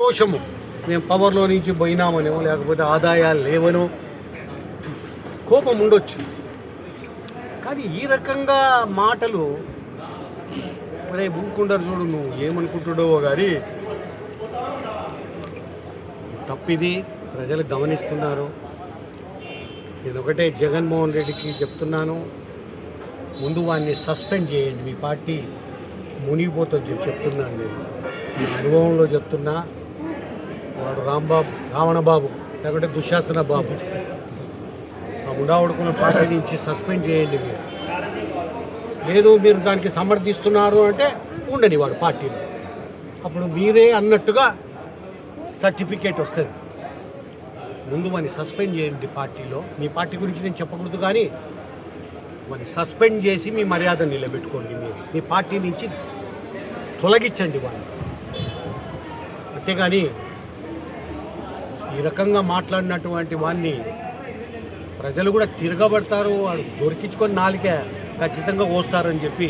సంతోషము. మేము పవర్లో నుంచి పోయినామనేమో లేకపోతే ఆదాయాలు లేవనో కోపం ఉండొచ్చు కానీ ఈ రకంగా మాటలు మరే ఊరుకుంటారు చూడు నువ్వు ఏమనుకుంటున్నావో కానీ తప్పిది ప్రజలు గమనిస్తున్నారు. నేను ఒకటే జగన్మోహన్ రెడ్డికి చెప్తున్నాను ముందు వాడిని సస్పెండ్ చేయండి. మీ పార్టీ మునిగిపోతుంది చెప్తున్నాను నేను. అనుభవంలో చెప్తున్నా. వాడు రాంబాబు రావణ బాబు లేకుంటే దుశ్శాసన బాబు ఆ ఉండావడుకున్న పార్టీ నుంచి సస్పెండ్ చేయండి మీరు. లేదు మీరు దానికి సమర్థిస్తున్నారు అంటే ఉండని వాడు పార్టీలో. అప్పుడు మీరే అన్నట్టుగా సర్టిఫికేట్ వస్తుంది. ముందు వాడిని సస్పెండ్ చేయండి పార్టీలో. మీ పార్టీ గురించి నేను చెప్పకూడదు కానీ వాడిని సస్పెండ్ చేసి మీ మర్యాద నిలబెట్టుకోండి మీరు. మీ పార్టీ నుంచి తొలగించండి వాడిని. అంతేగాని ఈ రకంగా మాట్లాడినటువంటి వాడిని ప్రజలు కూడా తిరగబడతారు వాడు దొరికించుకొని నాలుకే ఖచ్చితంగా పోస్తారని చెప్పి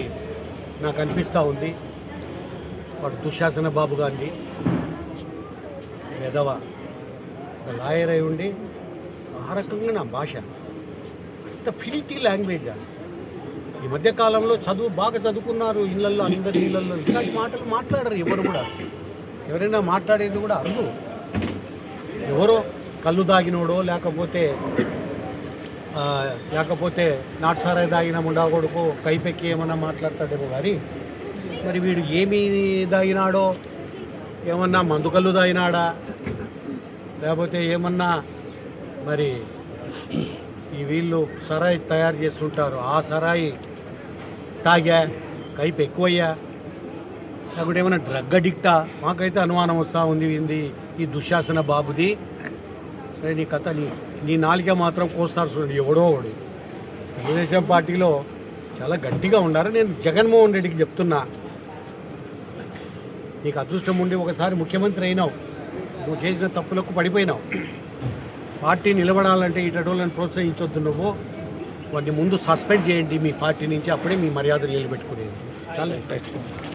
నాకు అనిపిస్తూ ఉంది. వాడు దుశ్శాసన బాబు గాంధీ మెదవ ఒక లాయర్ అయి ఉండి ఆ రకంగా నా భాష. అంత ఫిల్టీ లాంగ్వేజా? ఈ మధ్యకాలంలో చదువు బాగా చదువుకున్నారు ఇళ్ళల్లో అందరి ఇళ్ళల్లో ఇలాంటి మాటలు మాట్లాడరు ఎవరు కూడా. ఎవరైనా మాట్లాడేది కూడా అరుదు. ఎవరో కళ్ళు దాగినోడో లేకపోతే లేకపోతే లేకపోతే నాటుసారాయి దాగిన ముండా కొడుకు కైపెక్కి ఏమన్నా మాట్లాడతాడేమో కానీ మరి వీడు ఏమి దాగినాడో ఏమన్నా మందు దాగినాడా లేకపోతే ఏమన్నా మరి ఈ వీళ్ళు సరాయి తయారు చేస్తుంటారు ఆ సరాయి తాగా కైపు ఎక్కువయ్యా లేకుంటే ఏమైనా డ్రగ్ అడిక్టా? మాకైతే అనుమానం వస్తూ ఉంది ఏంది? ఈ దుశ్శాసన బాబుది. నీ కథ నీ నీ నాలిక మాత్రం కోస్తారు చూడండి ఎవడో వాడు తెలుగుదేశం పార్టీలో చాలా గట్టిగా ఉండారు నేను జగన్మోహన్ రెడ్డికి చెప్తున్నా. నీకు అదృష్టం ఉండి ఒకసారి ముఖ్యమంత్రి అయినావు. నువ్వు చేసిన తప్పులకు పడిపోయినావు. పార్టీ నిలబడాలంటే ఇటోళ్ళని ప్రోత్సహించొద్దు నువ్వు. వాడిని ముందు సస్పెండ్ చేయండి మీ పార్టీ నుంచి అప్పుడే మీ మర్యాద నిలబెట్టుకునేది. చాలా